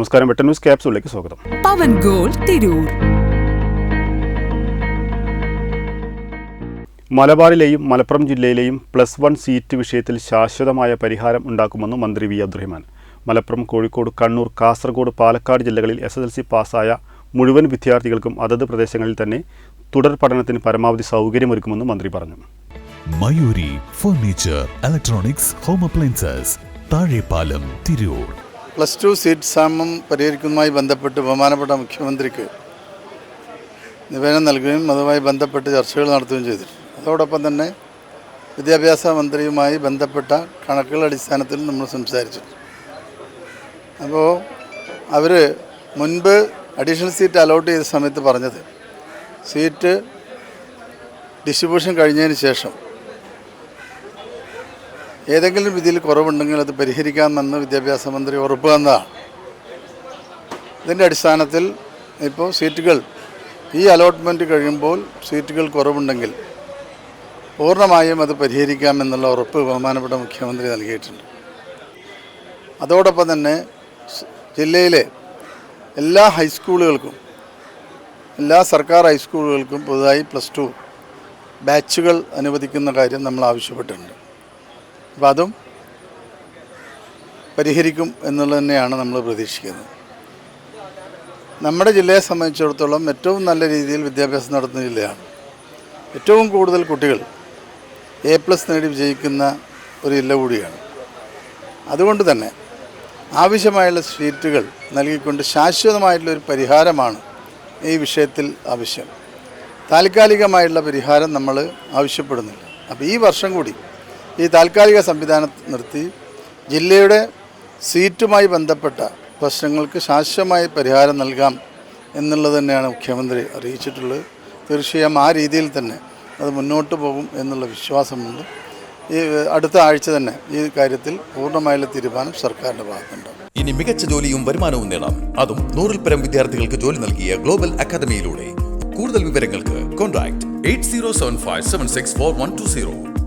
നമസ്കാരം. വെട്ടൻ ന്യൂസ് ക്യാപ്സൂളിലേക്ക് സ്വാഗതം. പവൻ ഗോൾ തിരൂർ. മലബാറിലെയും മലപ്പുറം ജില്ലയിലെയും പ്ലസ് വൺ സീറ്റ് വിഷയത്തിൽ ശാശ്വതമായ പരിഹാരം ഉണ്ടാക്കുമെന്ന് മന്ത്രി വി അബ്ദുറഹിമാൻ. മലപ്പുറം കോഴിക്കോട് കണ്ണൂർ കാസർഗോഡ് പാലക്കാട് ജില്ലകളിൽ എസ് എസ് എൽ സി പാസ്സായ മുഴുവൻ വിദ്യാർത്ഥികൾക്കും അതത് പ്രദേശങ്ങളിൽ തന്നെ തുടർ പഠനത്തിന് പരമാവധി സൗകര്യമൊരുക്കുമെന്ന് മന്ത്രി പറഞ്ഞു. Mayuri furniture electronics home appliances Thazhepalam Tirur. Plus two seat ക്ഷാമം പരിഹരിക്കുന്നതുമായി ബന്ധപ്പെട്ട് ബഹുമാനപ്പെട്ട മുഖ്യമന്ത്രിക്ക് നിവേദനം നൽകുകയും അതുമായി ബന്ധപ്പെട്ട് ചർച്ചകൾ നടത്തുകയും ചെയ്തിട്ടുണ്ട് അതോടൊപ്പം തന്നെ വിദ്യാഭ്യാസ മന്ത്രിയുമായി ബന്ധപ്പെട്ട കണക്കുകളുടെ അടിസ്ഥാനത്തിൽ നമ്മൾ സംസാരിച്ചു അപ്പോൾ അവർ മുൻപ് അഡീഷണൽ സീറ്റ് അലോട്ട് ചെയ്ത സമയത്ത് പറഞ്ഞത് സീറ്റ് ഡിസ്ട്രിബ്യൂഷൻ കഴിഞ്ഞതിന് ശേഷം ഏതെങ്കിലും രീതിയിൽ കുറവുണ്ടെങ്കിൽ അത് പരിഹരിക്കാമെന്ന് വിദ്യാഭ്യാസ മന്ത്രി ഉറപ്പ് തന്നതാണ്. ഇതിന്റെ അടിസ്ഥാനത്തിൽ ഇപ്പോൾ സീറ്റുകൾ ഈ അലോട്ട്മെന്റ് കഴിയുമ്പോൾ സീറ്റുകൾ കുറവുണ്ടെങ്കിൽ പൂർണമായും അത് പരിഹരിക്കാമെന്നുള്ള ഉറപ്പ് ബഹുമാനപ്പെട്ട മുഖ്യമന്ത്രി നൽകിയിട്ടുണ്ട്. അതോടൊപ്പം തന്നെ ജില്ലയിലെ എല്ലാ ഹൈസ്കൂളുകൾക്കും എല്ലാ സർക്കാർ ഹൈസ്കൂളുകൾക്കും പുതുതായി പ്ലസ് ടു ബാച്ചുകൾ അനുവദിക്കുന്ന കാര്യം നമ്മൾ ആവശ്യപ്പെട്ടിട്ടുണ്ട്. അപ്പം അതും പരിഹരിക്കും എന്നുള്ളത് തന്നെയാണ് നമ്മൾ പ്രതീക്ഷിക്കുന്നത്. നമ്മുടെ ജില്ലയെ സംബന്ധിച്ചിടത്തോളം ഏറ്റവും നല്ല രീതിയിൽ വിദ്യാഭ്യാസം നടത്തുന്ന ജില്ലയാണ്. ഏറ്റവും കൂടുതൽ കുട്ടികൾ എ പ്ലസ് നേടി വിജയിക്കുന്ന ഒരു ജില്ല കൂടിയാണ്. അതുകൊണ്ട് തന്നെ ആവശ്യമായുള്ള സീറ്റുകൾ നൽകിക്കൊണ്ട് ശാശ്വതമായിട്ടുള്ള ഒരു പരിഹാരമാണ് ഈ വിഷയത്തിൽ ആവശ്യം. താൽക്കാലികമായുള്ള പരിഹാരം നമ്മൾ ആവശ്യപ്പെടുന്നില്ല. അപ്പോൾ ഈ വർഷം കൂടി ഈ താൽക്കാലിക സംവിധാനം നിർത്തി ജില്ലയുടെ സീറ്റുമായി ബന്ധപ്പെട്ട പ്രശ്നങ്ങൾക്ക് ശാശ്വതമായി പരിഹാരം നൽകാം എന്നുള്ളത് തന്നെയാണ് മുഖ്യമന്ത്രി അറിയിച്ചിട്ടുള്ളത്. തീർച്ചയായും ആ രീതിയിൽ തന്നെ അത് മുന്നോട്ട് പോകും എന്നുള്ള വിശ്വാസമുണ്ട്. ഈ അടുത്ത ആഴ്ച തന്നെ ഈ കാര്യത്തിൽ പൂർണമായുള്ള തീരുമാനം സർക്കാരിന്റെ ഭാഗത്തുണ്ടാകും. ഇനി മികച്ച ജോലിയും വരുമാനവും നേടാം. അതും നൂറിൽ പരം വിദ്യാർത്ഥികൾക്ക് ജോലി നൽകിയ ഗ്ലോബൽ അക്കാദമിയിലൂടെ. കൂടുതൽ വിവരങ്ങൾക്ക് contact eight zero seven five seven six four one two zero.